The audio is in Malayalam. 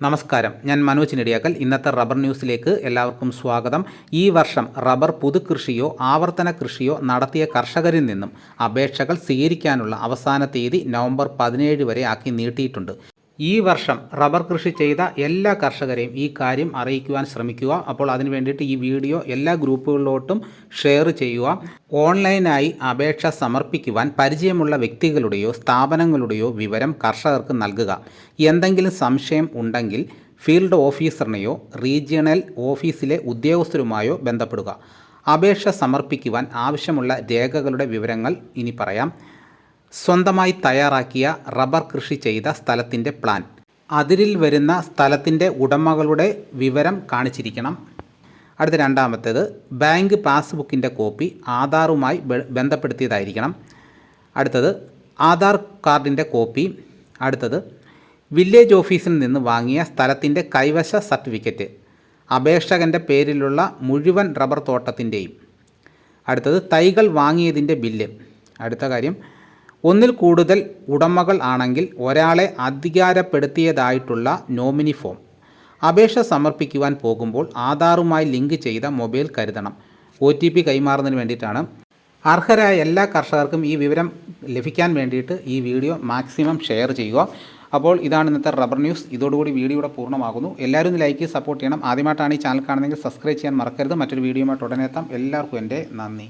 നമസ്കാരം. ഞാൻ മനോജ് നെടിയാക്കൽ. ഇന്നത്തെ റബ്ബർ ന്യൂസിലേക്ക് എല്ലാവർക്കും സ്വാഗതം. ഈ വർഷം റബ്ബർ പുതുകൃഷിയോ ആവർത്തന കൃഷിയോ നടത്തിയ കർഷകരിൽ നിന്നും അപേക്ഷകൾ സ്വീകരിക്കാനുള്ള അവസാന തീയതി നവംബർ പതിനേഴ് വരെ ആക്കി നീട്ടിയിട്ടുണ്ട്. ഈ വർഷം റബ്ബർ കൃഷി ചെയ്ത എല്ലാ കർഷകരെയും ഈ കാര്യം അറിയിക്കുവാൻ ശ്രമിക്കുക. അപ്പോൾ അതിന് വേണ്ടിയിട്ട് ഈ വീഡിയോ എല്ലാ ഗ്രൂപ്പുകളിലോട്ടും ഷെയർ ചെയ്യുക. ഓൺലൈനായി അപേക്ഷ സമർപ്പിക്കുവാൻ പരിചയമുള്ള വ്യക്തികളുടെയോ സ്ഥാപനങ്ങളുടെയോ വിവരം കർഷകർക്ക് നൽകുക. എന്തെങ്കിലും സംശയം ഉണ്ടെങ്കിൽ ഫീൽഡ് ഓഫീസറിനെയോ റീജിയണൽ ഓഫീസിലെ ഉദ്യോഗസ്ഥരുമായോ ബന്ധപ്പെടുക. അപേക്ഷ സമർപ്പിക്കുവാൻ ആവശ്യമുള്ള രേഖകളുടെ വിവരങ്ങൾ ഇനി പറയാം. സ്വന്തമായി തയ്യാറാക്കിയ റബ്ബർ കൃഷി ചെയ്ത സ്ഥലത്തിന്റെ പ്ലാൻ. അതിരിൽ വരുന്ന സ്ഥലത്തിന്റെ ഉടമകളുടെ വിവരം കാണിച്ചിരിക്കണം. അടുത്ത രണ്ടാമത്തേത് ബാങ്ക് പാസ്ബുക്കിന്റെ കോപ്പി ആധാറുമായി ബന്ധപ്പെടുത്തിയതായിരിക്കണം. അടുത്തത് ആധാർ കാർഡിന്റെ കോപ്പി. അടുത്തത് വില്ലേജ് ഓഫീസിൽ നിന്ന് വാങ്ങിയ സ്ഥലത്തിന്റെ കൈവശ സർട്ടിഫിക്കറ്റ്. അപേക്ഷകന്റെ പേരിലുള്ള മുഴുവൻ റബ്ബർ തോട്ടത്തിന്റെയും. അടുത്തത് തൈകൾ വാങ്ങിയതിന്റെ ബില്ല്. അടുത്ത കാര്യം ഒന്നിൽ കൂടുതൽ ഉടമകൾ ആണെങ്കിൽ ഒരാളെ അധികാരപ്പെടുത്തിയതായിട്ടുള്ള നോമിനി ഫോം. അപേക്ഷ സമർപ്പിക്കുവാൻ പോകുമ്പോൾ ആധാറുമായി ലിങ്ക് ചെയ്ത മൊബൈൽ കരുതണം. ഒ ടി പി കൈമാറുന്നതിന് വേണ്ടിയിട്ടാണ്. അർഹരായ എല്ലാ കർഷകർക്കും ഈ വിവരം ലഭിക്കാൻ വേണ്ടിയിട്ട് ഈ വീഡിയോ മാക്സിമം ഷെയർ ചെയ്യുക. അപ്പോൾ ഇതാണ് ഇന്നത്തെ റബ്ബർ ന്യൂസ്. ഇതോടുകൂടി വീഡിയോ ഇവിടെ പൂർണമാകുന്നു. എല്ലാവരും ഒന്ന് ലൈക്ക് സപ്പോർട്ട് ചെയ്യണം. ആദ്യമായിട്ടാണ് ഈ ചാനൽ കാണുന്നതെങ്കിൽ സബ്സ്ക്രൈബ് ചെയ്യാൻ മറക്കരുത്. മറ്റൊരു വീഡിയോയുമായിട്ട് ഉടനെ എത്താം. എല്ലാവർക്കും എന്റെ നന്ദി.